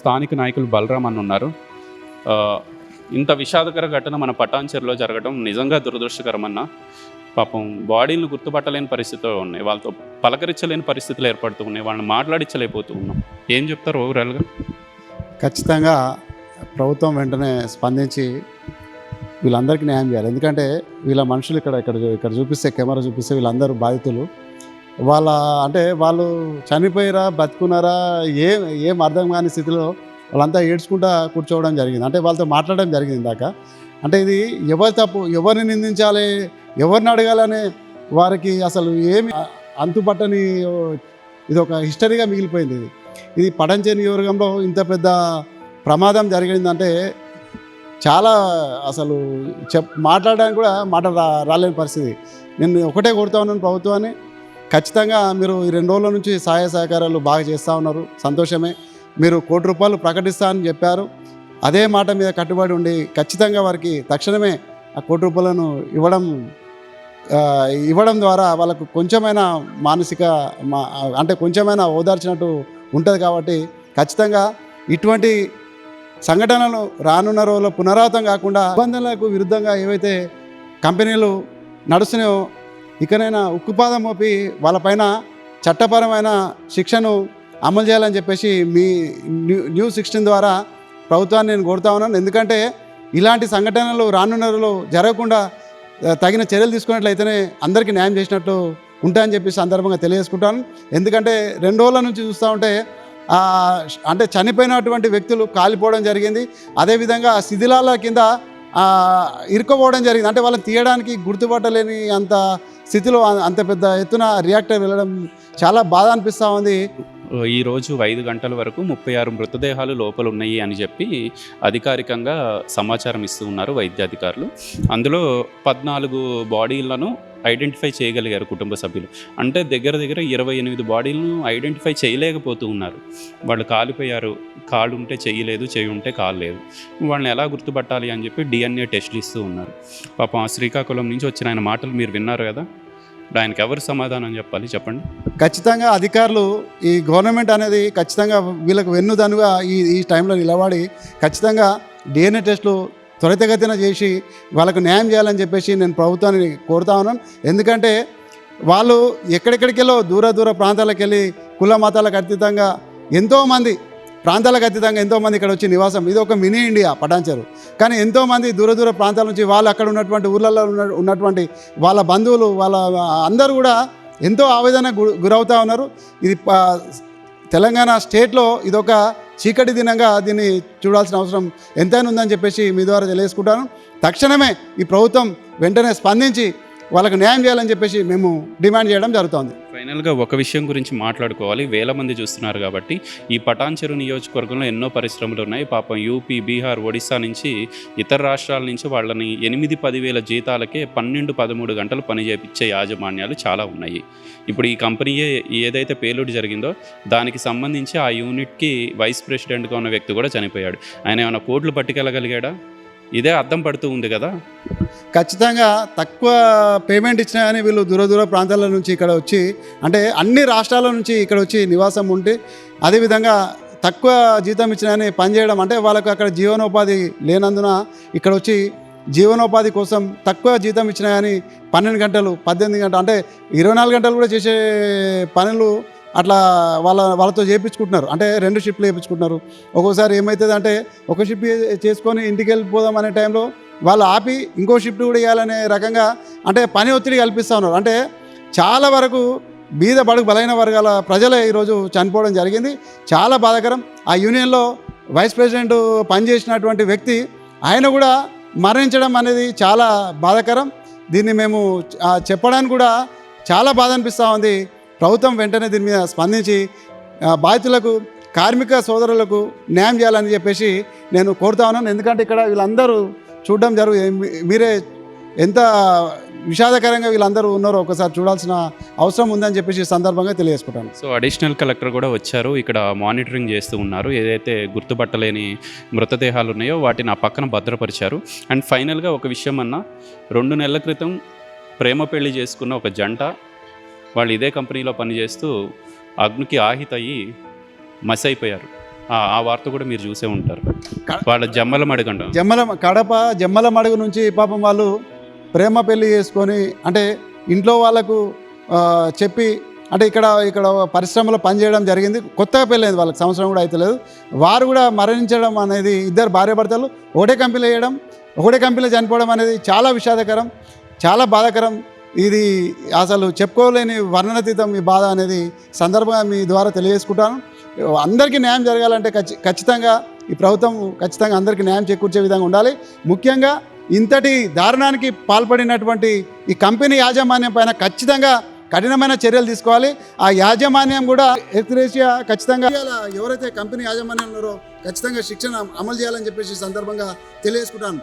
స్థానిక నాయకులు బలరాం అని ఉన్నారు. ఇంత విషాదకర ఘటన మన పటాన్చెరులో జరగడం నిజంగా దురదృష్టకరమన్న? పాపం బాడీలను గుర్తుపట్టలేని పరిస్థితులు ఉన్నాయి. వాళ్ళతో పలకరించలేని పరిస్థితులు ఏర్పడుతూ ఉన్నాయి. వాళ్ళని మాట్లాడించలేకపోతూ ఉన్నాం. ఏం చెప్తారు ఓవరాల్గా? ఖచ్చితంగా ప్రభుత్వం వెంటనే స్పందించి వీళ్ళందరికీ న్యాయం చేయాలి. ఎందుకంటే వీళ్ళ మనుషులు ఇక్కడ ఇక్కడ ఇక్కడ చూపిస్తే కెమెరా చూపిస్తే వీళ్ళందరూ బాధితులు. వాళ్ళ అంటే వాళ్ళు చనిపోయారా బతుకున్నారా ఏం ఏం అర్థం కాని స్థితిలో వాళ్ళంతా ఏడ్చుకుంటా కూర్చోవడం జరిగింది. అంటే వాళ్ళతో మాట్లాడడం జరిగింది ఇందాక. అంటే ఇది ఎవరి తప్పు ఎవరిని నిందించాలి ఎవరిని అడగాలనే వారికి అసలు ఏమి అంతుపట్టని ఇది ఒక హిస్టరీగా మిగిలిపోయింది ఇది. ఇది పడంచే నియోజకవర్గంలో ఇంత పెద్ద ప్రమాదం జరిగిందంటే చాలా అసలు చెప్ మాట్లాడడానికి కూడా మాట రాలేని పరిస్థితి. నేను ఒకటే కొడుతా ఉన్నాను ప్రభుత్వాన్ని. ఖచ్చితంగా మీరు ఈ రెండు రోజుల నుంచి సహాయ సహకారాలు బాగా చేస్తూ ఉన్నారు. సంతోషమే. మీరు కోటి రూపాయలు ప్రకటిస్తా అని చెప్పారు. అదే మాట మీద కట్టుబడి ఉండి ఖచ్చితంగా వారికి తక్షణమే ఆ కోటి రూపాయలను ఇవ్వడం ఇవ్వడం ద్వారా వాళ్ళకు కొంచెమైన మానసిక మా అంటే కొంచెమైనా ఓదార్చినట్టు ఉంటుంది కాబట్టి ఖచ్చితంగా ఇటువంటి సంఘటనలు రానున్న రోజుల్లో పునరావృతం కాకుండా నిబంధనలకు విరుద్ధంగా ఏవైతే కంపెనీలు నడుస్తున్నాయో ఇకనైనా ఉక్కుపాదం మోపి వాళ్ళపైన చట్టపరమైన శిక్షను అమలు చేయాలని చెప్పేసి మీ న్యూ న్యూ సిక్స్టీన్ ద్వారా ప్రభుత్వాన్ని నేను కోరుతా ఉన్నాను. ఎందుకంటే ఇలాంటి సంఘటనలు రానున్న రోజులు జరగకుండా తగిన చర్యలు తీసుకున్నట్లయితేనే అందరికీ న్యాయం చేసినట్టు ఉంటాయని చెప్పి సందర్భంగా తెలియజేసుకుంటాను. ఎందుకంటే రెండు రోజుల నుంచి చూస్తూ ఉంటే అంటే చనిపోయినటువంటి వ్యక్తులు కాలిపోవడం జరిగింది. అదేవిధంగా శిథిలాల కింద ఇరుక్కుపోవడం జరిగింది. అంటే వాళ్ళని తీయడానికి గుర్తుపట్టలేని అంత స్థితిలో అంత పెద్ద ఎత్తున రియాక్టర్ వెళ్ళడం చాలా బాధ అనిపిస్తూ ఉంది. ఈరోజు ఐదు గంటల వరకు ముప్పై ఆరు మృతదేహాలు లోపల ఉన్నాయి అని చెప్పి అధికారికంగా సమాచారం ఇస్తూ ఉన్నారు వైద్య అధికారులు అందులో పద్నాలుగు బాడీలను ఐడెంటిఫై చేయగలిగారు కుటుంబ సభ్యులు. అంటే దగ్గర దగ్గర ఇరవై ఎనిమిది బాడీలను ఐడెంటిఫై చేయలేకపోతూ ఉన్నారు. వాళ్ళు కాలిపోయారు కాలు ఉంటే చేయలేదు చెయ్యి ఉంటే కాలు లేదు. వాళ్ళని ఎలా గుర్తుపట్టాలి అని చెప్పి డిఎన్ఏ టెస్ట్లు ఇస్తూ ఉన్నారు. పాపం శ్రీకాకుళం నుంచి వచ్చిన ఆయన మాటలు మీరు విన్నారు కదా? ఆయనకి ఎవరు సమాధానం చెప్పాలి చెప్పండి? ఖచ్చితంగా అధికారులు ఈ గవర్నమెంట్ అనేది ఖచ్చితంగా వీళ్ళకు వెన్నుదనుగా ఈ ఈ టైంలో నిలబడి ఖచ్చితంగా డిఎన్ఏ టెస్టులు త్వరితగతిన చేసి వాళ్ళకు న్యాయం చేయాలని చెప్పేసి నేను ప్రభుత్వాన్ని కోరుతా ఉన్నాను. ఎందుకంటే వాళ్ళు ఎక్కడెక్కడికెళ్ళో దూర దూర ప్రాంతాలకు వెళ్ళి కుల మతాలకు అతీతంగా ఎంతోమంది ప్రాంతాలకు అతీతంగా ఎంతోమంది ఇక్కడ వచ్చి నివాసం. ఇది ఒక మినీ ఇండియా పటాంచరు కానీ ఎంతోమంది దూర దూర ప్రాంతాల నుంచి వాళ్ళు అక్కడ ఉన్నటువంటి ఊర్లలో ఉన్న ఉన్నటువంటి వాళ్ళ బంధువులు వాళ్ళ అందరూ కూడా ఎంతో ఆవేదన గురవుతూ ఉన్నారు. ఇది ప- తెలంగాణ స్టేట్లో ఇదొక చీకటి దినంగా దీన్ని చూడాల్సిన అవసరం ఎంతైనా ఉందని చెప్పేసి మీ ద్వారా తెలియజేసుకుంటాను. తక్షణమే ఈ ప్రభుత్వం వెంటనే స్పందించి వాళ్ళకు న్యాయం చేయాలని చెప్పేసి మేము డిమాండ్ చేయడం జరుగుతోంది. ఫైనల్గా ఒక విషయం గురించి మాట్లాడుకోవాలి. వేల మంది చూస్తున్నారు కాబట్టి ఈ పటాన్చెరు నియోజకవర్గంలో ఎన్నో పరిశ్రమలు ఉన్నాయి. పాపం యూపీ బీహార్ ఒడిశా నుంచి ఇతర రాష్ట్రాల నుంచి వాళ్ళని ఎనిమిది పదివేల జీతాలకే పన్నెండు పదమూడు గంటలు పని చేయించే యాజమాన్యాలు చాలా ఉన్నాయి. ఇప్పుడు ఈ కంపెనీయే ఏదైతే పేలుడు జరిగిందో దానికి సంబంధించి ఆ యూనిట్కి వైస్ ప్రెసిడెంట్గా ఉన్న వ్యక్తి కూడా చనిపోయాడు. ఆయన ఏమైనా కోట్లు పట్టుకెళ్ళగలిగాడా? ఇదే అర్థం పడుతూ ఉంది కదా? ఖచ్చితంగా తక్కువ పేమెంట్ ఇచ్చినా కానీ వీళ్ళు దూర దూర ప్రాంతాల నుంచి ఇక్కడ వచ్చి అంటే అన్ని రాష్ట్రాల నుంచి ఇక్కడ వచ్చి నివాసం ఉంటే అదేవిధంగా తక్కువ జీతం ఇచ్చినా కానీ పనిచేయడం అంటే వాళ్ళకు అక్కడ జీవనోపాధి లేనందున ఇక్కడ వచ్చి జీవనోపాధి కోసం తక్కువ జీతం ఇచ్చినా కానీ పన్నెండు గంటలు పద్దెనిమిది గంటలు అంటే ఇరవై నాలుగు గంటలు కూడా చేసే పనులు అట్లా వాళ్ళ వాళ్ళతో చేయించుకుంటున్నారు అంటే రెండు షిప్లు చేయించుకుంటున్నారు ఒక్కోసారి ఏమవుతుంది అంటే ఒక షిప్ చేసుకొని ఇంటికి వెళ్ళిపోదాం అనే టైంలో వాళ్ళు ఆపి ఇంకో షిఫ్ట్ కూడా ఇవ్వాలనే రకంగా అంటే పని ఒత్తిడి కల్పిస్తూ ఉన్నారు. అంటే చాలా వరకు బీద బడుగు బలైన వర్గాల ప్రజలే ఈరోజు చనిపోవడం జరిగింది. చాలా బాధాకరం. ఆ యూనియన్లో వైస్ ప్రెసిడెంట్ పనిచేసినటువంటి వ్యక్తి ఆయన కూడా మరణించడం అనేది చాలా బాధాకరం. దీన్ని మేము చెప్పడానికి కూడా చాలా బాధ అనిపిస్తూ ఉంది. ప్రభుత్వం వెంటనే దీని మీద స్పందించి బాధితులకు కార్మిక సోదరులకు న్యాయం చేయాలని చెప్పేసి నేను కోరుతా ఉన్నాను. ఎందుకంటే ఇక్కడ వీళ్ళందరూ చూడడం జరుగు మీరే ఎంత విషాదకరంగా వీళ్ళందరూ ఉన్నారో ఒకసారి చూడాల్సిన అవసరం ఉందని చెప్పేసి సందర్భంగా తెలియజేసుకుంటాను. సో అడిషనల్ కలెక్టర్ కూడా వచ్చారు. ఇక్కడ మానిటరింగ్ చేస్తూ ఉన్నారు. ఏదైతే గుర్తుపట్టలేని మృతదేహాలు ఉన్నాయో వాటిని ఆ పక్కన భద్రపరిచారు. అండ్ ఫైనల్గా ఒక విషయం అన్న రెండు నెలల క్రితం ప్రేమ పెళ్ళి చేసుకున్న ఒక జంట వాళ్ళు ఇదే కంపెనీలో పనిచేస్తూ అగ్నికి ఆహితయ్యి మస్ అయిపోయారు ఆ వార్త కూడా మీరు చూసే ఉంటారు. వాళ్ళ జమ్మల మడగంట. జమ్మల కడప జమ్మల మడుగు నుంచి పాపం వాళ్ళు ప్రేమ పెళ్ళి చేసుకొని అంటే ఇంట్లో వాళ్ళకు చెప్పి అంటే ఇక్కడ ఇక్కడ పరిశ్రమలో పనిచేయడం జరిగింది. కొత్తగా పెళ్ళైంది వాళ్ళకి సంవత్సరం కూడా అవుతలేదు వారు కూడా మరణించడం అనేది ఇద్దరు భార్యాభర్తలు ఒకటే కంపెనీలో వేయడం ఒకటే కంపెనీలో చనిపోవడం అనేది చాలా విషాదకరం చాలా బాధాకరం. ఇది అసలు చెప్పుకోలేని వర్ణనతీతం మీ బాధ అనేది సందర్భంగా మీ ద్వారా తెలియజేసుకుంటాను. అందరికీ న్యాయం జరగాలంటే ఖచ్చి ఖచ్చితంగా ఈ ప్రభుత్వం ఖచ్చితంగా అందరికీ న్యాయం చేకూర్చే విధంగా ఉండాలి. ముఖ్యంగా ఇంతటి దారుణానికి పాల్పడినటువంటి ఈ కంపెనీ యాజమాన్యం పైన ఖచ్చితంగా కఠినమైన చర్యలు తీసుకోవాలి. ఆ యాజమాన్యం కూడా ఎక్స్రేషియా ఖచ్చితంగా ఎవరైతే కంపెనీ యాజమాన్యం ఉన్నారో ఖచ్చితంగా శిక్షణ అమలు చేయాలని చెప్పేసి సందర్భంగా తెలియజేసుకుంటాను.